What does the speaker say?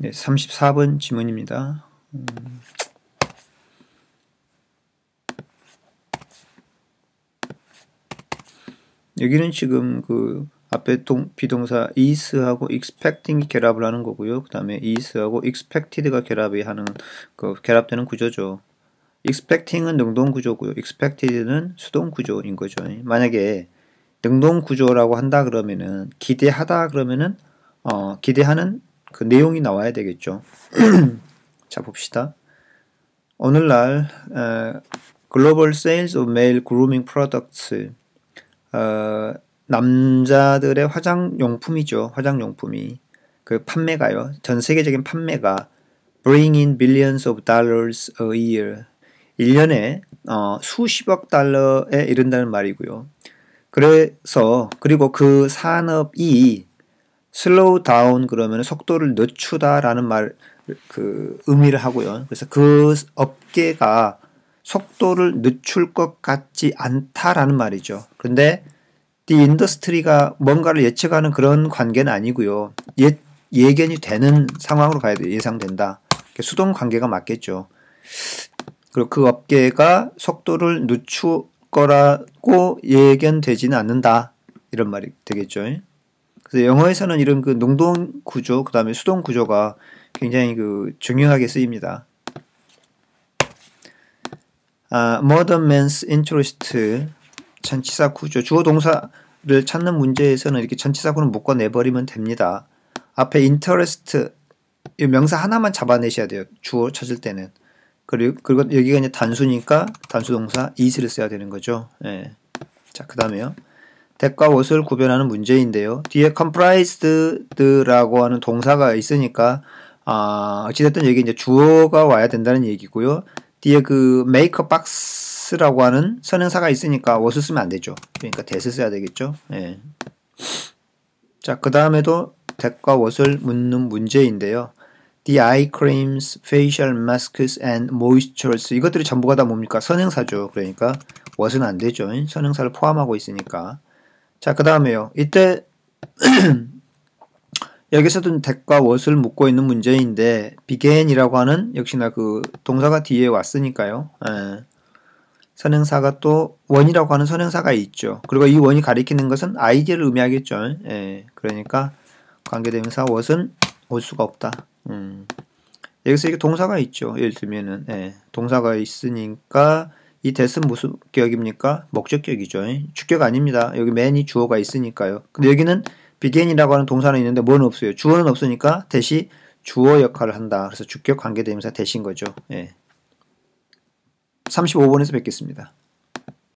네, 34번 지문입니다. 음. 여기는 지금 그 앞에 동, 비동사 is하고 expecting이 결합을 하는 거고요. 그 다음에 is하고 expected가 결합이 하는 그 결합되는 구조죠. expecting은 능동 구조고요. expected는 수동 구조인 거죠. 만약에 능동 구조라고 한다 그러면은 기대하다 그러면은 어, 기대하는 그 내용이 나와야 되겠죠. 자 봅시다. 오늘날 어, 글로벌 세일즈 오브 메일 그루밍 프로덕트 어, 남자들의 화장용품이죠. 화장용품이 그 판매가요. 전 세계적인 판매가 bring in billions of dollars a year 1년에 어, 수십억 달러에 이른다는 말이고요. 그래서 그리고 그 산업이 슬로우 다운 그러면 속도를 늦추다라는 말 그 의미를 하고요. 그래서 그 업계가 속도를 늦출 것 같지 않다라는 말이죠. 그런데 이 인더스트리가 뭔가를 예측하는 그런 관계는 아니고요. 예, 예견이 되는 상황으로 가야 돼 예상된다. 수동 관계가 맞겠죠. 그리고 그 업계가 속도를 늦출 거라고 예견되지는 않는다. 이런 말이 되겠죠. 그래서 영어에서는 이런 그 농동 구조, 그 다음에 수동 구조가 굉장히 그 중요하게 쓰입니다. 아, modern man's interest 전치사 구조 주어 동사를 찾는 문제에서는 이렇게 전치사 구는 묶어 내버리면 됩니다. 앞에 interest 이 명사 하나만 잡아내셔야 돼요. 주어 찾을 때는. 그리고, 그리고 여기가 이제 단수니까 단수 동사 is를 써야 되는 거죠. 예. 자, 그 다음에요. 대과 what을 구별하는 문제인데요. 뒤에 comprised라고 하는 동사가 있으니까 아, 어찌됐든 여기 이제 주어가 와야 된다는 얘기고요. 뒤에 그 make box라고 하는 선행사가 있으니까 what을 쓰면 안 되죠. 그러니까 that을 써야 되겠죠. 예. 자, 그 다음에도 that과 what을 묻는 문제인데요. The eye creams, facial masks and moistures 이것들이 전부가 다 뭡니까? 선행사죠. 그러니까 what은 안 되죠. 선행사를 포함하고 있으니까. 자, 그 다음에요. 이때 여기서도 that과 what을 묻고 있는 문제인데 began이라고 하는 역시나 그 동사가 뒤에 왔으니까요. 예. 선행사가 또 원이라고 하는 선행사가 있죠. 그리고 이 원이 가리키는 것은 아이디어를 의미하겠죠. 예. 그러니까 관계대명사 what은 올 수가 없다. 음. 여기서 이게 동사가 있죠. 예를 들면은 예. 동사가 있으니까 이 that은 무슨 격입니까? 목적격이죠. 주격 아닙니다. 여기 man이 주어가 있으니까요. 근데 여기는 begin이라고 하는 동사는 있는데 뭐는 없어요. 주어는 없으니까 대시 주어 역할을 한다. 그래서 주격 관계대명사 대신 거죠. 예. 35번에서 뵙겠습니다.